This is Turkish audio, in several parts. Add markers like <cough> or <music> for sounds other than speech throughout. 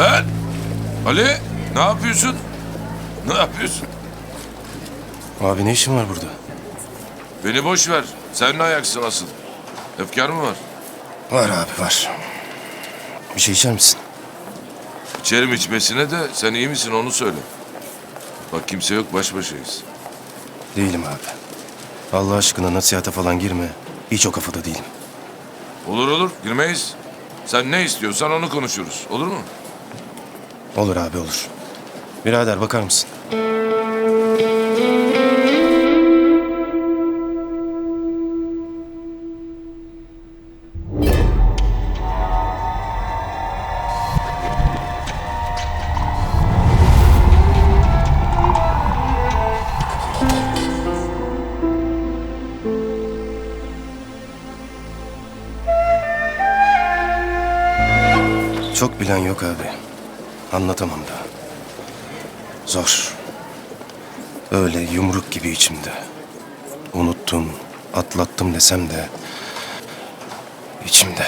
Lan! Ali ne yapıyorsun? Ne yapıyorsun? Abi ne işin var burada? Beni boş ver. Sen ne ayaksın asıl? Efkar mı var? Var abi var. Bir şey içer misin? İçerim içmesine de sen iyi misin onu söyle. Bak kimse yok baş başayız. Değilim abi. Allah aşkına nasihata falan girme. Hiç o kafada değilim. Olur olur girmeyiz. Sen ne istiyorsan onu konuşuruz. Olur mu? Olur abi olur. Birader bakar mısın? Çok bilen yok abi. Anlatamam da. Zor. Öyle yumruk gibi içimde. Unuttum, atlattım desem de... içimde.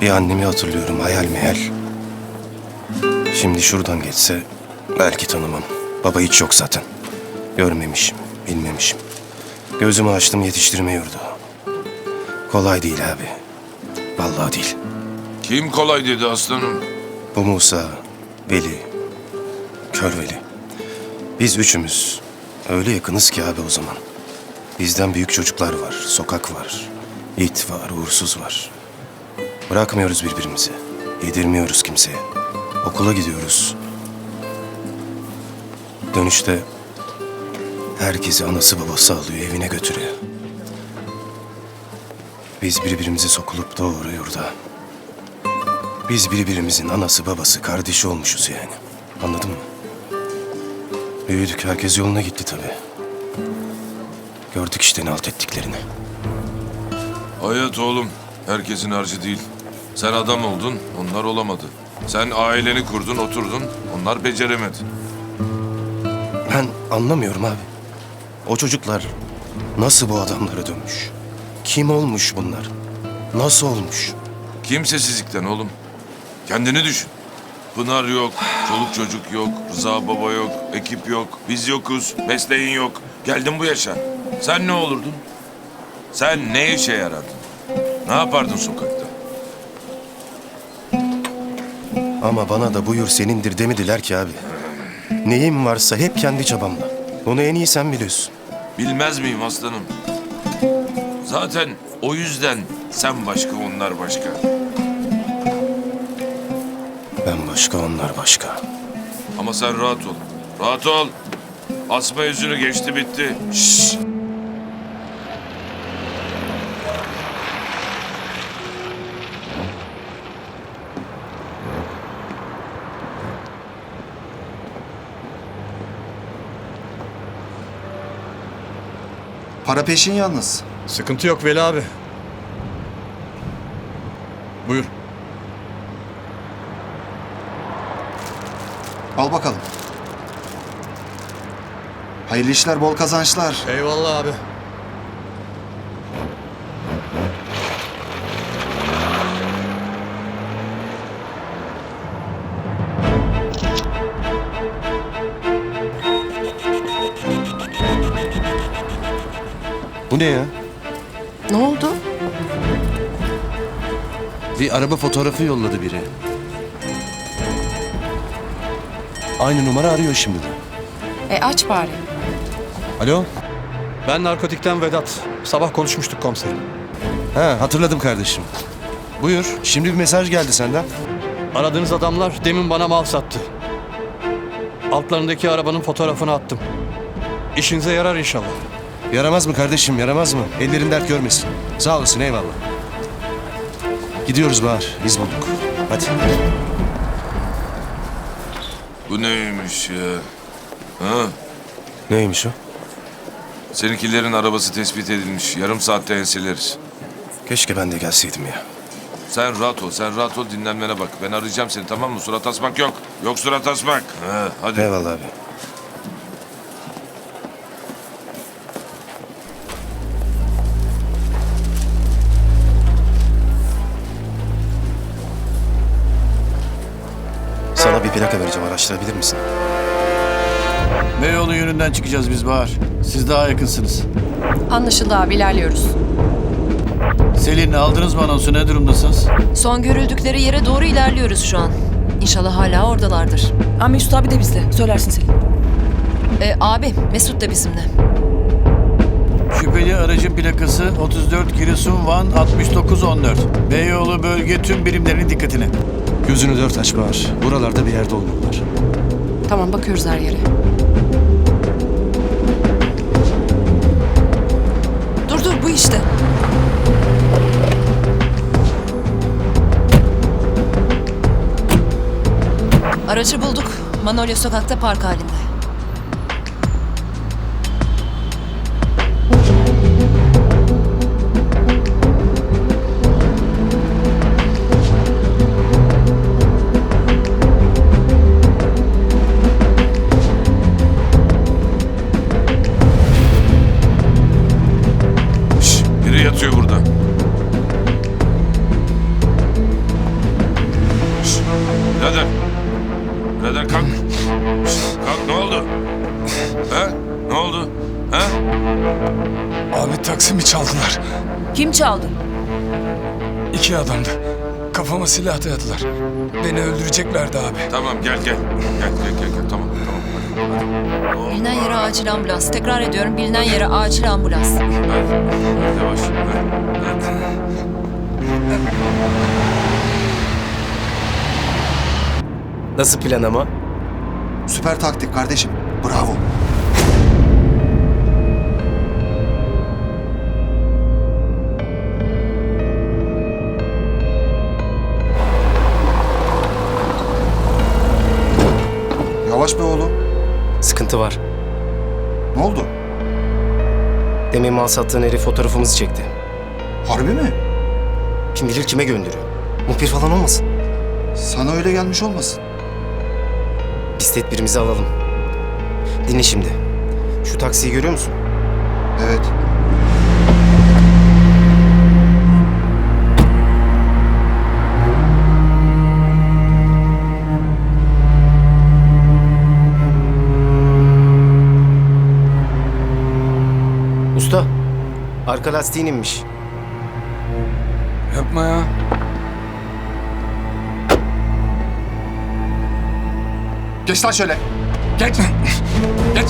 Bir annemi hatırlıyorum hayal meyal. Şimdi şuradan geçse belki tanımam. Baba hiç yok zaten. Görmemişim, bilmemişim. Gözümü açtım yetiştirme yurdu. Kolay değil abi. Vallahi değil. Kim kolay dedi aslanım? Bu Musa, Veli, Kör Veli. Biz üçümüz öyle yakınız ki abi o zaman. Bizden büyük çocuklar var, sokak var, it var, uğursuz var. Bırakmıyoruz birbirimizi, yedirmiyoruz kimseye. Okula gidiyoruz. Dönüşte herkesi anası babası alıyor, evine götürüyor. Biz birbirimizi sokulup doğru yurda. Biz birbirimizin anası babası kardeşi olmuşuz yani. Anladın mı? Büyüdük herkes yoluna gitti tabii. Gördük işte ne alt ettiklerini. Hayat oğlum. Herkesin harcı değil. Sen adam oldun, onlar olamadı. Sen aileni kurdun, oturdun, onlar beceremedi. Ben anlamıyorum abi. O çocuklar nasıl bu adamlara dönmüş? Kim olmuş bunlar? Nasıl olmuş? Kimsesizlikten oğlum. Kendini düşün. Pınar yok, çoluk çocuk yok, Rıza baba yok, ekip yok, biz yokuz, mesleğin yok. Geldin bu yaşa. Sen ne olurdun? Sen ne işe yarardın? Ne yapardın sokakta? Ama bana da buyur senindir demediler ki abi. Neyim varsa hep kendi çabamla. Bunu en iyi sen biliyorsun. Bilmez miyim aslanım? Zaten o yüzden sen başka, onlar başka. Ben başka onlar başka. Ama sen rahat ol. Rahat ol. Asma yüzünü geçti bitti. Şşş. Para peşin yalnız. Sıkıntı yok Veli abi. Al bakalım. Hayırlı işler, bol kazançlar. Eyvallah abi. Bu ne ya? Ne oldu? Bir araba fotoğrafı yolladı biri. Aynı numara arıyor şimdi. E aç bari. Alo? Ben narkotikten Vedat. Sabah konuşmuştuk komiserim. Ha hatırladım kardeşim. Buyur. Şimdi bir mesaj geldi senden. Aradığınız adamlar demin bana mal sattı. Altlarındaki arabanın fotoğrafını attım. İşinize yarar inşallah. Yaramaz mı kardeşim yaramaz mı? Ellerin dert görmesin. Sağ olasın eyvallah. Gidiyoruz Bahar. İz bulduk. Hadi. Bu neymiş ya? Ha? Neymiş o? Seninkilerin arabası tespit edilmiş. Yarım saatte enseleriz. Keşke ben de gelseydim ya. Sen rahat ol, sen rahat ol dinlenmene bak. Ben arayacağım seni tamam mı? Surat asmak yok. Yok surat asmak. Ha, hadi. Eyvallah abi. Araştırabilir misin? Beyoğlu yönünden çıkacağız biz Bahar. Siz daha yakınsınız. Anlaşıldı abi ilerliyoruz. Selin aldınız mı anonsu ne durumdasınız? Son görüldükleri yere doğru ilerliyoruz şu an. İnşallah hala oradalardır. Aa, Mesut abi de bizde. Söylersin Selin. E, abi Mesut da bizimle. Şüpheli aracın plakası 34 Giresun Van 6914. Beyoğlu bölge tüm birimlerinin dikkatine. Gözünü dört aç Bahar. Buralarda bir yerde olmalılar. Tamam bakıyoruz her yere. Dur dur bu işte. Aracı bulduk. Manolya sokakta park halinde. Kim çaldı? İki adamdı. Kafama silah dayadılar. Beni öldüreceklerdi abi. Tamam gel gel. Gel gel gel, gel. tamam tamam. Hadi. Hadi. Oh, Bilinen yere acil ambulans. Tekrar ediyorum bilinen yere acil ambulans. hadi. Yavaş. Hadi. Hadi. Nasıl plan ama? Süper taktik kardeşim. Bravo. Sıkıntı var. Ne oldu? Demin mal sattığın herif fotoğrafımızı çekti. Harbi mi? Kim bilir kime gönderiyor. Muhbir falan olmasın. Sana öyle gelmiş olmasın. Biz tedbirimizi alalım. Dinle şimdi. Şu taksiyi görüyor musun? Evet. Arka lastiğin inmiş. Yapma ya. Geç lan şöyle. Geç. Geç.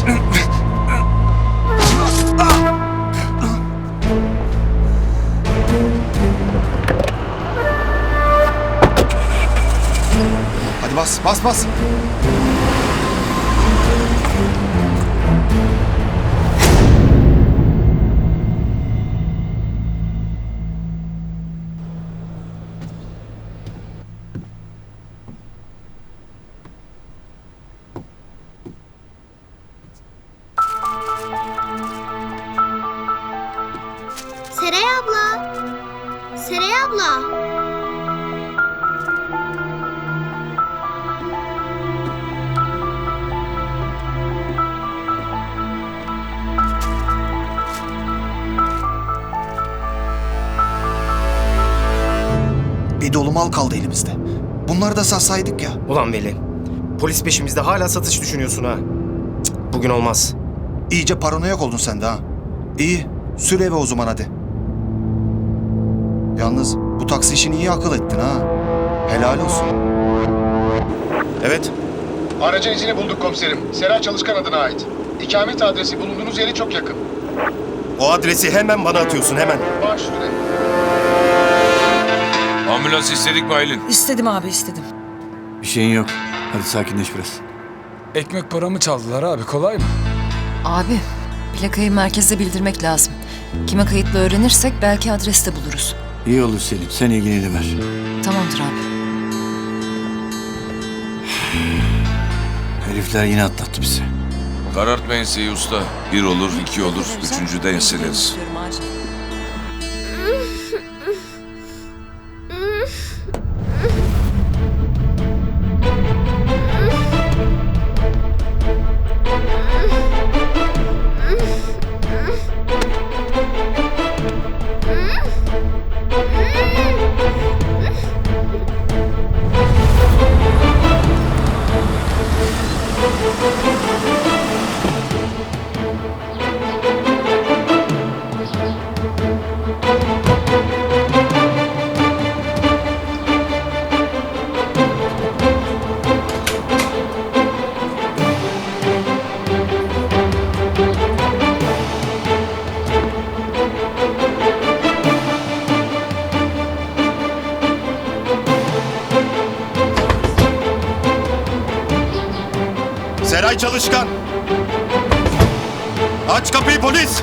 Hadi bas, bas, bas. Mal kaldı elimizde. Bunları da satsaydık ya. Ulan Veli. Polis peşimizde hala satış düşünüyorsun ha. Cık, bugün olmaz. İyice paranoyak oldun sen de ha. İyi, sür eve o zaman hadi. Yalnız bu taksi işini iyi akıl ettin ha. Helal olsun. Evet. Aracın izini bulduk komiserim. Seray Çalışkan adına ait. İkamet adresi bulunduğunuz yere çok yakın. O adresi hemen bana atıyorsun hemen. Baş üstüne. Ambulans istedik mi Aylin? İstedim abi istedim. Bir şeyin yok. Hadi sakinleş biraz. Ekmek paramı çaldılar abi. Kolay mı? Abi plakayı merkeze bildirmek lazım. Kime kayıtlı öğrenirsek belki adreste buluruz. İyi olur Selim. Sen ilgileniver. Tamamdır abi. <sighs> Herifler yine atlattı bizi. Karartma enseyi usta. Bir olur, iki olur, üçüncü de Çalışkan! Aç kapıyı polis!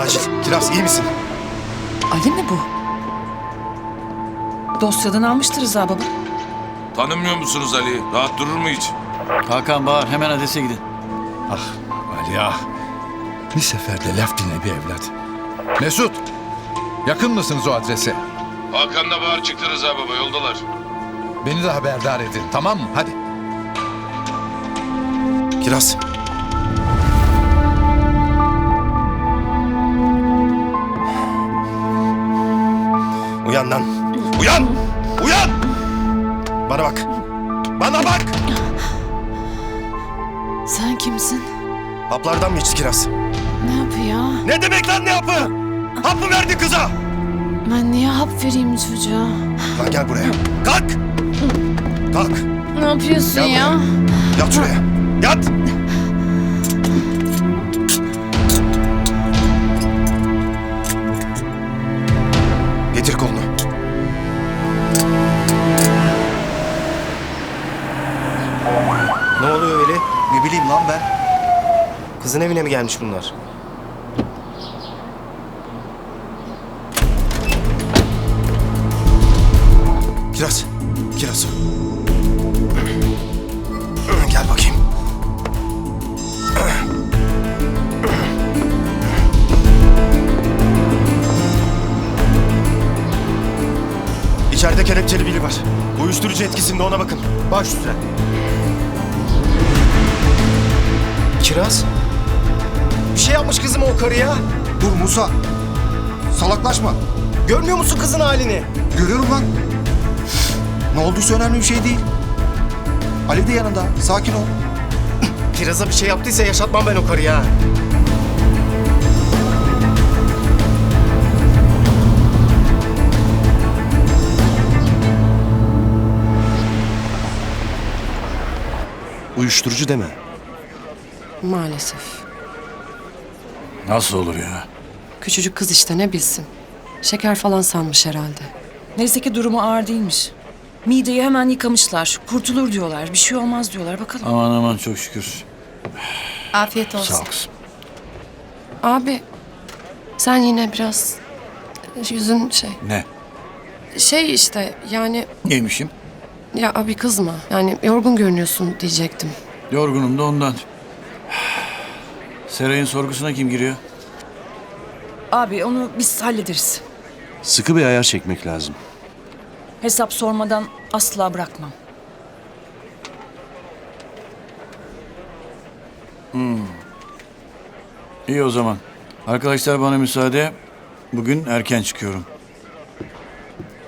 Acil. Kiraz iyi misin? Ali mi bu? Dosyadan almıştır Rıza baba. Tanımıyor musunuz Ali? Rahat durur mu hiç? Hakan Bahar hemen adrese gidin. Ah Ali ah. Bir seferde laf dinle bir evlat. Mesut. Yakın mısınız o adrese? Hakan'la Bahar çıktı Rıza baba yoldalar. Beni de haberdar edin tamam mı? Hadi. Kiraz. Uyan lan. Uyan! Uyan! Bana bak. Bana bak! Sen kimsin? Haplardan mı içti Kiraz? Ne yapıyor? Ne demek lan ne yapı? Hap mı verdi kıza? Ben niye hap vereyim çocuğa? Lan gel buraya. Kalk! Kalk. Ne yapıyorsun Gel buraya. Yat şuraya. Yat! Lan ben. Kızın evine mi gelmiş bunlar? Kiraz. Kiraz. Gel bakayım. İçeride kelepçeli biri var. Uyuşturucu etkisinde ona bakın. Baş üstüne. Kiraz? Bir şey yapmış kızıma o karı ya. Dur Musa. Salaklaşma. Görmüyor musun kızın halini? Görüyorum lan. Ne olduysa önemli bir şey değil. Ali de yanında. Sakin ol. Kiraz'a bir şey yaptıysa yaşatmam ben o karıyı ha. Uyuşturucu deme. Maalesef. Nasıl olur ya? Küçücük kız işte ne bilsin. Şeker falan sanmış herhalde. Neyse ki durumu ağır değilmiş. Mideyi hemen yıkamışlar. Kurtulur diyorlar. Bir şey olmaz diyorlar. Bakalım. Aman aman çok şükür. Afiyet olsun. Sağ ol kızım. Abi sen yine biraz yüzün şey. Ne? Şey işte yani Neymişim? ya abi kızma. Yani yorgun görünüyorsun diyecektim. Yorgunum da ondan. Seray'ın sorgusuna kim giriyor? Abi onu biz hallederiz. Sıkı bir ayar çekmek lazım. Hesap sormadan asla bırakmam. İyi o zaman. Arkadaşlar bana müsaade. Bugün erken çıkıyorum.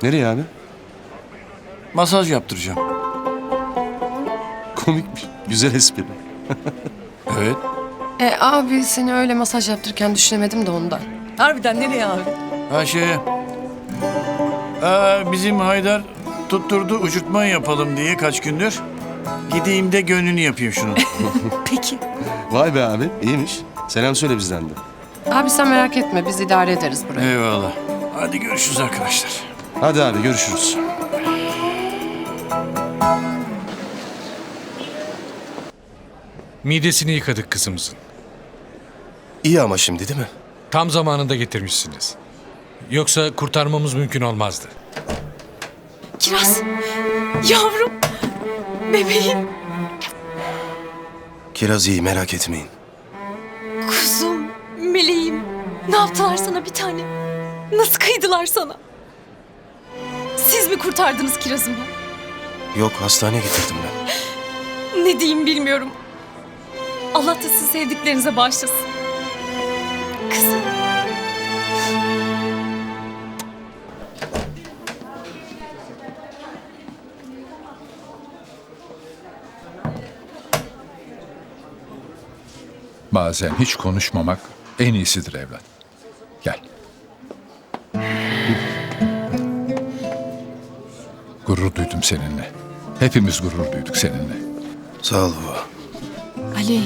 Nereye abi? Masaj yaptıracağım. Komikmiş. Güzel espri. Evet. E abi seni öyle masaj yaptırırken düşünemedim de ondan. Harbiden nereye abi? Ha şey... Aa, bizim Haydar tutturdu uçurtma yapalım diye kaç gündür. Gideyim de gönlünü yapayım şunu. <laughs> Peki. Vay be abi. iyiymiş. Selam söyle bizden de. Abi sen merak etme biz idare ederiz burayı. Eyvallah. Hadi görüşürüz arkadaşlar. Hadi abi görüşürüz. Midesini yıkadık kızımızın. İyi ama şimdi değil mi? Tam zamanında getirmişsiniz. Yoksa kurtarmamız mümkün olmazdı. Kiraz. Yavrum. Bebeğim. Kiraz iyi merak etmeyin. Kuzum. Meleğim. Ne yaptılar sana bir tane? Nasıl kıydılar sana? Siz mi kurtardınız kirazımı? Yok hastaneye getirdim ben. Ne diyeyim bilmiyorum. Allah da sizi sevdiklerinize bağışlasın. Kızım. Bazen hiç konuşmamak en iyisidir evlat. Gel. Gurur duydum seninle. Hepimiz gurur duyduk seninle. Sağ ol baba. Ali.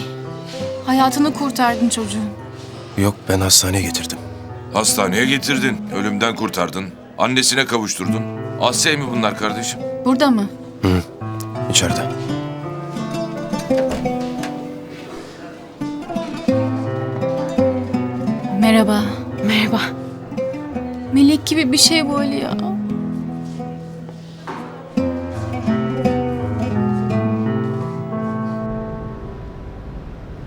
Hayatını kurtardın çocuğun. Yok ben hastaneye getirdim. Hastaneye getirdin. Ölümden kurtardın. Annesine kavuşturdun. Az şey mi bunlar kardeşim? Burada mı? İçeride. Merhaba. Merhaba. Melek gibi bir şey bu Ali ya.